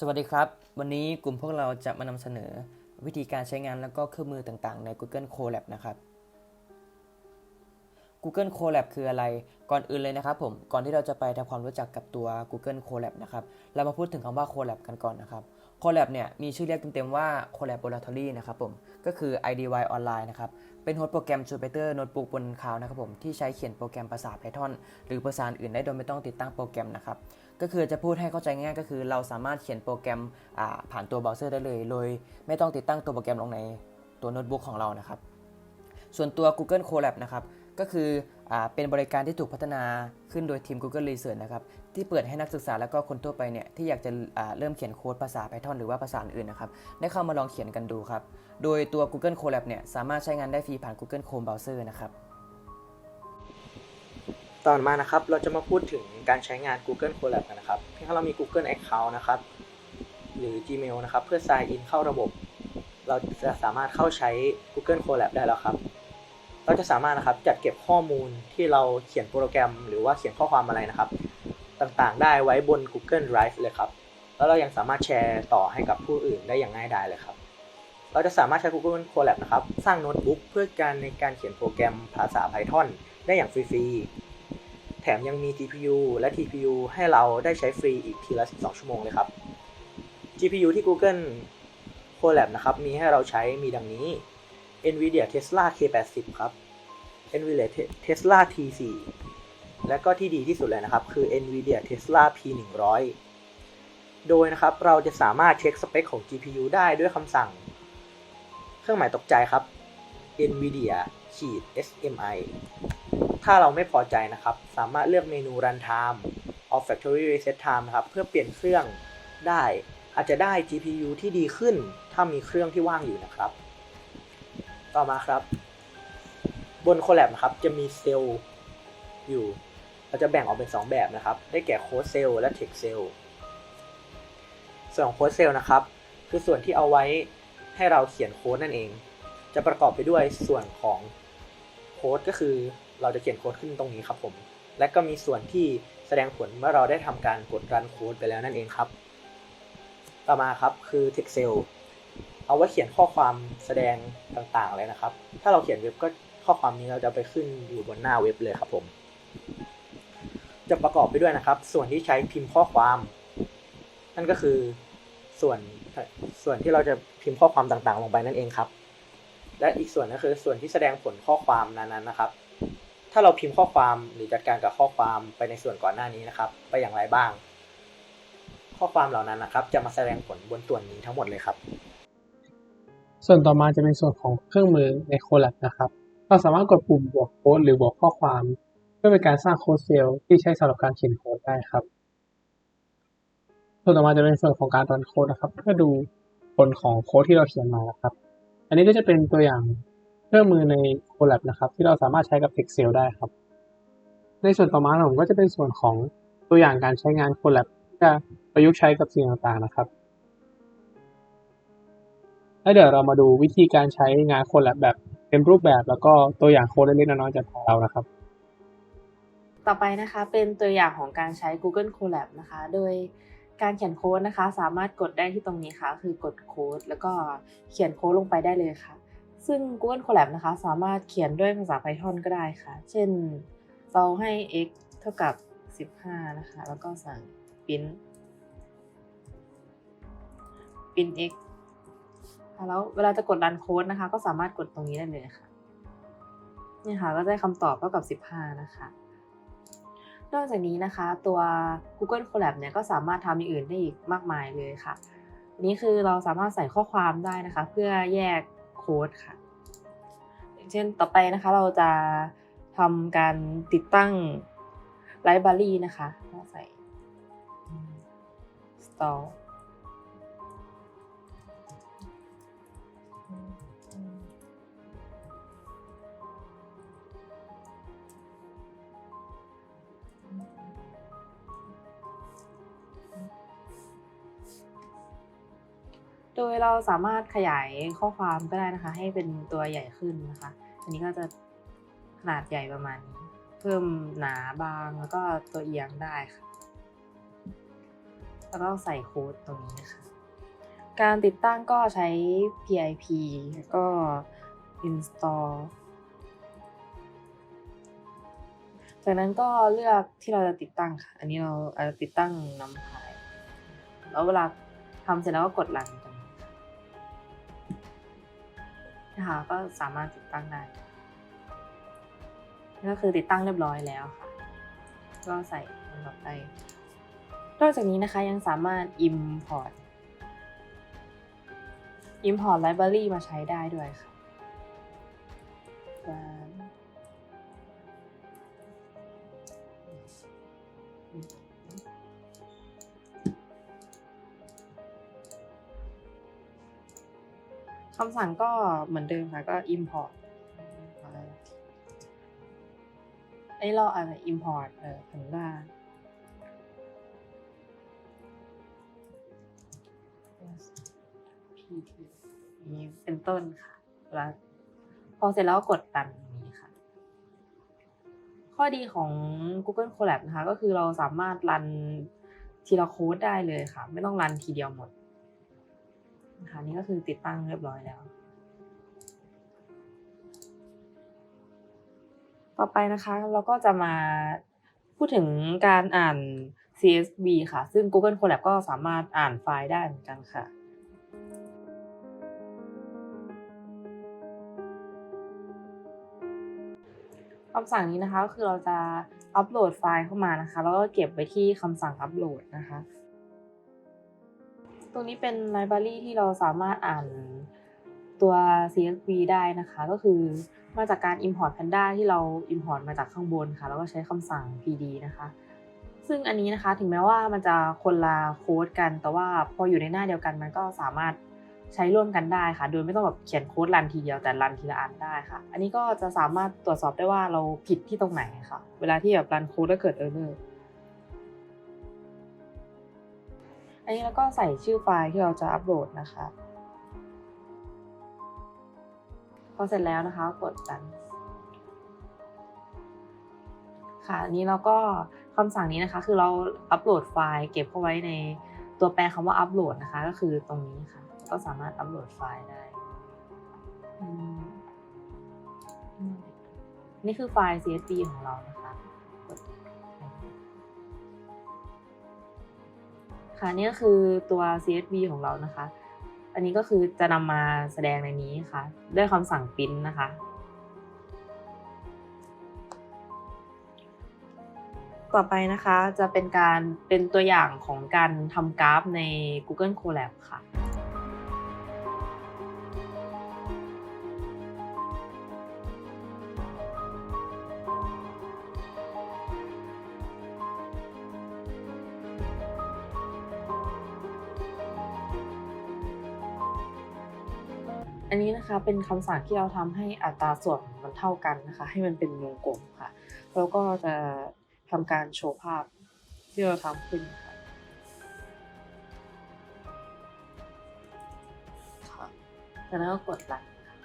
สวัสดีครับ วันนี้กลุ่มพวกเราจะมานำเสนอวิธีการใช้งานแล้วก็เครื่องมือต่างๆ ใน Google Colab นะครับ Google Colab คืออะไร ก่อนอื่นเลยนะครับผม ก่อนที่เราจะไปทำความรู้จักกับตัว Google Colab นะครับ เรามาพูดถึงคำว่า Colab กันก่อนนะครับ Colab เนี่ยมีชื่อเรียกเต็มๆว่า Collaboratory นะครับผม ก็คือ IDY Online นะครับ เป็นโฮสต์โปรแกรม Jupyter Notebook บนคลาวนะครับผมที่ใช้เขียนโปรแกรมภาษา Python หรือภาษาอื่นได้โดยไม่ต้องติดตั้งโปรแกรมนะครับก็คือจะพูดให้เข้าใจง่ายก็คือ เราสามารถเขียนโปรแกรมอ่าผ่านตัวเบราว์เซอร์ได้เลยโดยไม่ต้องติดตั้งตัวโปรแกรมลงในตัวโน้ตบุ๊กของเรานะครับส่วนตัว Google Colab นะครับก็คือ เป็นบริการที่ถูกพัฒนาขึ้นโดยทีม Google Research นะครับที่เปิดให้นักศึกษาและก็คนทั่วไปเนี่ยที่อยากจะเริ่มเขียนโค้ดภาษา Python หรือว่าภาษาอื่นนะครับได้เข้ามาลองเขียนกันดูครับ โดยตัว Google Colab เนี่ยสามารถใช้งานได้ฟรีผ่าน Google Chrome Browser นะครับตอนมานะครับเราจะมาพูดถึงการใช้งาน Google Colab กันนะครับเพียงแค่เรามี Google Account นะครับหรือ Gmail นะครับเพื่อ sign in เข้าระบบ เราจะสามารถเข้าใช้ Google Colab ได้แล้วครับ เราจะสามารถนะครับจัดเก็บข้อมูลที่เราเขียนโปรแกรม หรือว่าเขียนข้อความอะไรนะครับ ต่างๆ ได้ไว้บน Google Drive เลยครับ แล้วเรายังสามารถแชร์ต่อให้กับผู้อื่นได้อย่างง่ายดายเลยครับ เราจะสามารถใช้ Google Colab นะครับ สร้างโน้ตบุ๊กเพื่อการในการเขียนโปรแกรมภาษา Python ได้อย่างฟรีๆ แถมยังมี GPU และ TPU ให้เราได้ใช้ฟรีอีกทีละ 12 ชั่วโมงเลยครับ GPU ที่ Google Colab นะครับมีให้เราใช้มีดังนี้ NVIDIA Tesla K80 ครับ NVIDIA Tesla T4 และก็ที่ดีที่สุดเลยนะครับ คือ NVIDIA Tesla P100 โดยนะครับเราจะสามารถเช็คสเปคของ GPU ได้ด้วยคำสั่ง เครื่องหมายตกใจครับ NVIDIA ขีด SMI ถ้าเราไม่พอใจนะครับ สามารถเลือกเมนู Runtime of Factory Reset Time นะครับ เพื่อเปลี่ยนเครื่องได้ อาจจะได้ GPU ที่ดีขึ้น ถ้ามีเครื่องที่ว่างอยู่นะครับ ต่อมาครับ บน Colab นะครับจะมีเซลล์อยู่ เราจะแบ่งออกเป็น 2 แบบนะครับ ได้แก่โค้ดเซลล์และเทคเซลล์ส่วนของโค้ดเซลล์นะครับ คือส่วนที่เอาไว้ให้เราเขียนโค้ดนั่นเอง จะประกอบไปด้วยส่วนของโค้ดก็คือเราจะเขียนโค้ดขึ้นตรงนี้ครับผม และก็มีส่วนที่แสดงผลเมื่อเราได้ทำการกดรันโค้ดไปแล้วนั่นเองครับ ต่อมาครับคือ text cell เอาไว้เขียนข้อความแสดงต่างๆเลยนะครับ ถ้าเราเขียนเว็บก็ข้อความนี้เราจะไปขึ้นอยู่บนหน้าเว็บเลยครับผม จะประกอบไปด้วยนะครับ ส่วนที่ใช้พิมพ์ข้อความ นั่นก็คือส่วนส่วนที่เราจะพิมพ์ข้อความต่างๆ ลงไปนั่นเองครับ และอีกส่วนก็คือส่วนที่แสดงผลข้อความนั้นๆนะครับ ถ้าเราพิมพ์ข้อความหรือจัดการกับข้อความไปในส่วนก่อนหน้านี้นะครับ ไปอย่างไรบ้าง ข้อความเหล่านั้นนะครับ จะมาแสดงผลบนส่วนนี้ทั้งหมดเลยครับ ส่วนต่อมาจะเป็นส่วนของเครื่องมือใน Colab นะครับ เราสามารถกดปุ่มบวกโค้ดหรือบวกข้อความ เพื่อเป็นการสร้างโค้ดเซลล์ที่ใช้สำหรับการเขียนโค้ดได้ครับ ส่วนต่อมาจะเป็นส่วนของการรันโค้ดนะครับ เพื่อดูผลของโค้ดที่เราเขียนมานะครับ อันนี้ก็จะเป็นตัวอย่างเครื่องมือใน Colab นะครับ ที่เราสามารถใช้กับ Excel ได้ครับ ในส่วนต่อมาผมก็จะเป็นส่วนของตัวอย่างการใช้งาน Colab ที่จะประยุกต์ใช้กับสิ่งต่างๆนะครับ แล้วเดี๋ยวเรามาดูวิธีการใช้งาน Colab แบบเต็มรูปแบบแล้วก็ตัวอย่างโค้ดเล็กๆน้อยๆจากเรานะครับ ต่อไปนะคะเป็นตัวอย่างของการใช้ Google Colab นะคะ โดยการเขียนโค้ดนะคะ สามารถกดได้ที่ตรงนี้ค่ะ คือกดโค้ดแล้วก็เขียนโค้ดลงไปได้เลยค่ะ ซึ่ง Google Colab นะคะ สามารถเขียนด้วยภาษา Python ก็ได้ค่ะ เช่น เราให้ x เท่ากับ 15 นะคะ แล้วก็สั่ง print print x แล้วเวลาจะกดรันโค้ดนะคะ ก็สามารถกดตรงนี้ได้เลยค่ะนี่ค่ะก็ได้คำตอบเท่ากับ 15 นะคะ นอกจากนี้นะคะตัว Google Collab เนี่ยก็สามารถทำอย่างอื่นได้อีกมากมายเลยค่ะ นี้คือเราสามารถใส่ข้อความได้นะคะ เพื่อแยกโค้ดค่ะ อย่างเช่นต่อไปนะคะเราจะทำการติดตั้งไลบรารีนะคะใส่ store โดยเราสามารถขยายข้อความก็ได้นะคะ ให้เป็นตัวใหญ่ขึ้นนะคะ อันนี้ก็จะขนาดใหญ่ประมาณนี้ เพิ่มหนาบางแล้วก็ตัวเอียงได้ค่ะ แล้วก็ใส่โค้ดตรงนี้นะคะ การติดตั้งก็ใช้ PIP แล้วก็ install จากนั้นก็เลือกที่เราจะติดตั้งค่ะ อันนี้เราติดตั้งนำพายแล้วเวลาทำเสร็จแล้วก็กดรัน นะคะก็สามารถติดตั้งได้ก็คือติดตั้งเรียบร้อยแล้วค่ะ ก็ใส่มันต่อไป นอกจากนี้นะคะยังสามารถ import import library มาใช้ได้ด้วยค่ะ คำสั่งก็เหมือนเดิมค่ะก็ import ไอ้เราอาจจะ import เอ่อ Panda PT นี้เป็นต้นค่ะแล้วพอเสร็จแล้วกดรันนี้ค่ะ ข้อดีของ Google Colab นะคะ ก็คือเราสามารถรันทีละโค้ดได้เลยค่ะ ไม่ต้องรันทีเดียวหมด นะคะนี่ก็คือติดตั้งเรียบร้อยแล้ว ต่อไปนะคะเราก็จะมาพูดถึงการอ่าน CSV ค่ะ ซึ่ง Google Colab ก็สามารถอ่านไฟล์ได้เหมือนกันค่ะคำสั่งนี้นะคะก็คือเราจะอัปโหลดไฟล์เข้ามานะคะ แล้วก็เก็บไว้ที่คำสั่งอัปโหลดนะคะ รงนี้เป็นไลบรารีที่เราสามารถอ่านตัว CSV ได้นะคะ ก็คือมาจากการ import panda ที่เรา import มาจากข้างบนค่ะ แล้วก็ใช้คำสั่ง pd นะคะ ซึ่งอันนี้นะคะถึงแม้ว่ามันจะคนละโค้ดกัน แต่ว่าพออยู่ในหน้าเดียวกันมันก็สามารถใช้ร่วมกันได้ค่ะ โดยไม่ต้องแบบเขียนโค้ดรันทีเดียวแต่รันทีละอันได้ค่ะ อันนี้ก็จะสามารถตรวจสอบได้ว่าเราผิดที่ตรงไหนค่ะ เวลาที่แบบรันโค้ดแล้วเกิดเออร์เลอร์ อันนี้แล้วก็ใส่ชื่อไฟล์ที่เราจะอัปโหลดนะคะพอเสร็จแล้วนะคะกดดันค่ะอันนี้เราก็คำสั่งนี้นะคะ คือเราอัปโหลดไฟล์เก็บเข้าไว้ในตัวแปลคำว่าอัปโหลดนะคะ ก็คือตรงนี้ค่ะ ก็สามารถอัปโหลดไฟล์ได้ นี่คือไฟล์ CSV ของเรานะคะ ค่ะนี่ก็คือตัว CSV ของเรานะคะ อันนี้ก็คือจะนำมาแสดงในนี้ค่ะ ด้วยคำสั่งปริ้นนะคะ ต่อไปนะคะจะเป็นการเป็นตัวอย่างของการทำกราฟใน Google Colab ค่ะ อันนี้นะคะเป็นคำสั่งที่เราทำให้อัตราส่วนมันเท่ากันนะคะ ให้มันเป็นวงกลมค่ะ แล้วก็จะทำการโชว์ภาพที่เราทำขึ้นค่ะค่ะจากนั้นก็กดรันค่ะ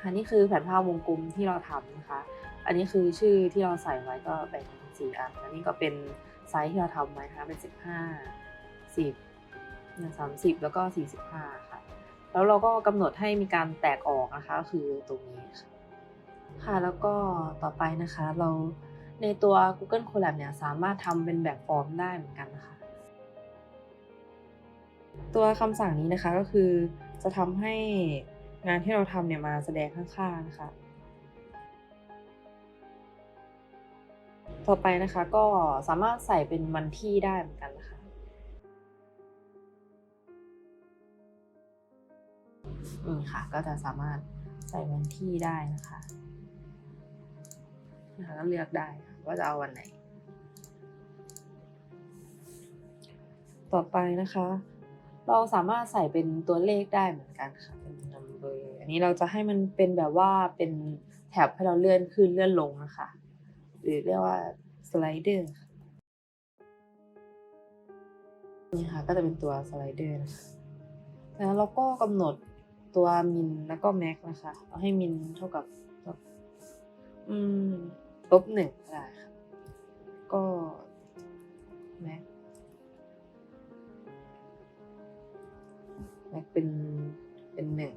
ค่ะนี่คือแผนภาพวงกลมที่เราทำนะคะ อันนี้คือชื่อที่เราใส่ไว้ก็แบ่งเป็นสี่อันอันนี้ก็เป็นไซส์ที่เราทำไว้นะคะเป็นสิบห้าสิบสามสิบแล้วก็สี่สิบห้าค่ะ แล้วเราก็กำหนดให้มีการแตกออกนะคะคือตรงนี้ค่ะค่ะแล้วก็ต่อไปนะคะเราในตัว Google Colab เนี่ยสามารถทำเป็นแบบฟอร์มได้เหมือนกันนะคะ ตัวคำสั่งนี้นะคะก็คือจะทำให้งานที่เราทำเนี่ยมาแสดงข้างๆนะคะ ต่อไปนะคะก็สามารถใส่เป็นวันที่ได้เหมือนกัน ก็จะสามารถใส่วันที่ได้นะคะนะคะก็เลือกได้ค่ะว่าจะเอาวันไหน ต่อไปนะคะ เราสามารถใส่เป็นตัวเลขได้เหมือนกันค่ะเป็น number อันนี้เราจะให้มันเป็นแบบว่าเป็นแถบให้เราเลื่อนขึ้นเลื่อนลงนะคะ หรือเรียกว่าสไลเดอร์ค่ะนี่ค่ะก็จะเป็นตัวสไลเดอร์นะคะจากนั้นเราก็กำหนด ตัวมินแล้วก็แม็กนะคะ เอาให้มินเท่ากับอืมลบหนึ่งได้ค่ะก็แม็กแม็กเป็นเป็นหนึ่ง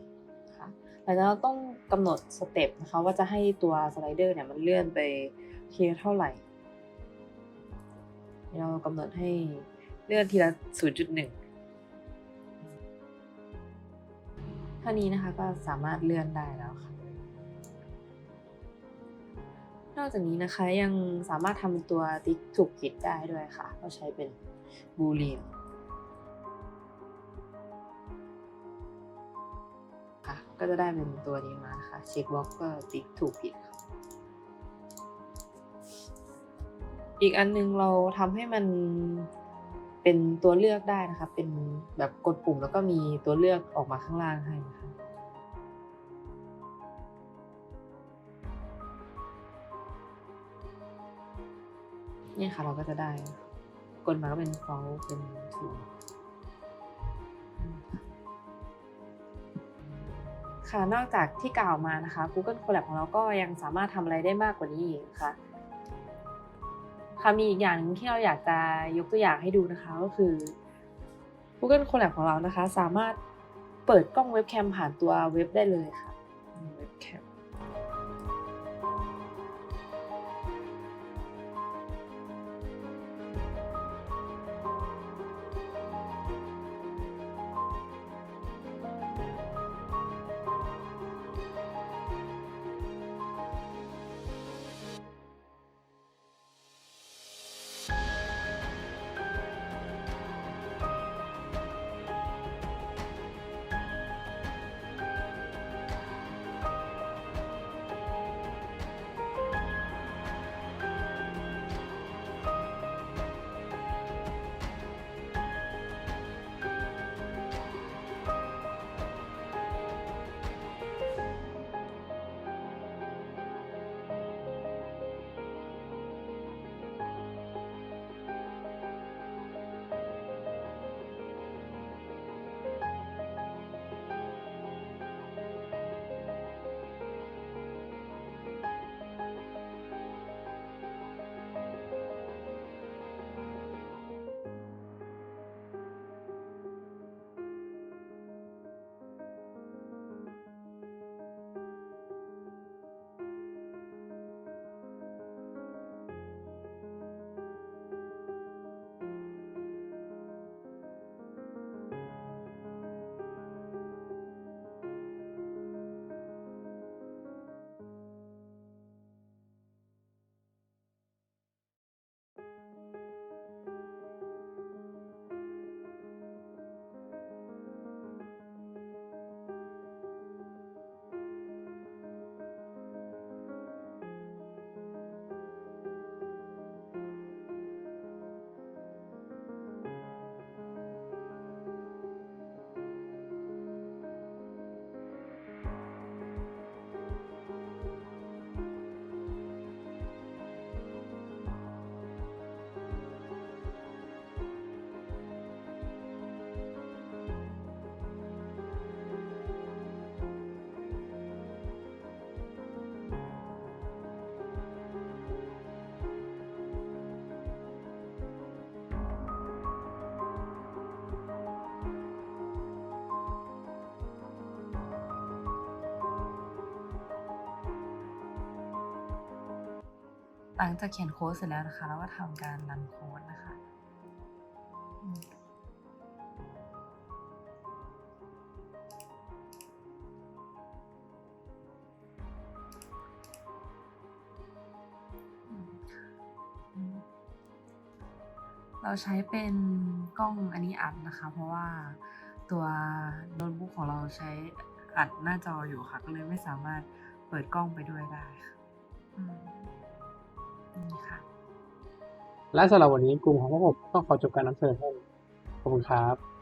ค่ะแล้วเราต้องกำหนดสเต็ปนะคะว่าจะให้ตัวสไลเดอร์เนี่ยมันเลื่อนไปเท่าไหร่ เรากำหนดให้เลื่อนทีละ 0.1 ท่านี้นะคะก็สามารถเลื่อนได้แล้วค่ะ นอกจากนี้นะคะยังสามารถทำตัวติ๊กถูกผิดได้ด้วยค่ะเราใช้เป็นบูเลียนค่ะก็จะได้เป็นตัวนี้มานะคะเช็คบ็อกก็ติ๊กถูกผิดค่ะอีกอันนึงเราทำให้มัน เป็นตัวเลือกได้นะคะ เป็นแบบกดปุ่มแล้วก็มีตัวเลือกออกมาข้างล่างให้นะคะนี่ค่ะเราก็จะได้กดมาก็เป็น false เป็น true ค่ะนอกจากที่กล่าวมานะคะ Google Colab ของเราก็ยังสามารถทำอะไรได้มากกว่านี้อีกค่ะ ค่ะมีอีกอย่างนึงที่เราอยากจะยกตัวอย่างให้ดูนะคะก็คือ Google Colab ของเรานะคะ สามารถเปิดกล้องเว็บแคมผ่านตัวเว็บได้เลยค่ะเว็บแคม หลังจากเขียนโค้ดเสร็จแล้วนะคะ เราก็ทำการรันโค้ดนะคะเราใช้เป็นกล้องอันนี้อัดนะคะ เพราะว่าตัวโน้ตบุ๊กของเราใช้อัดหน้าจออยู่ค่ะ ก็เลยไม่สามารถเปิดกล้องไปด้วยได้ค่ะ นี่ค่ะ และสำหรับวันนี้กลุ่มของพวกผมต้องขอจบการนำเสนอเท่านี้ขอบคุณครับ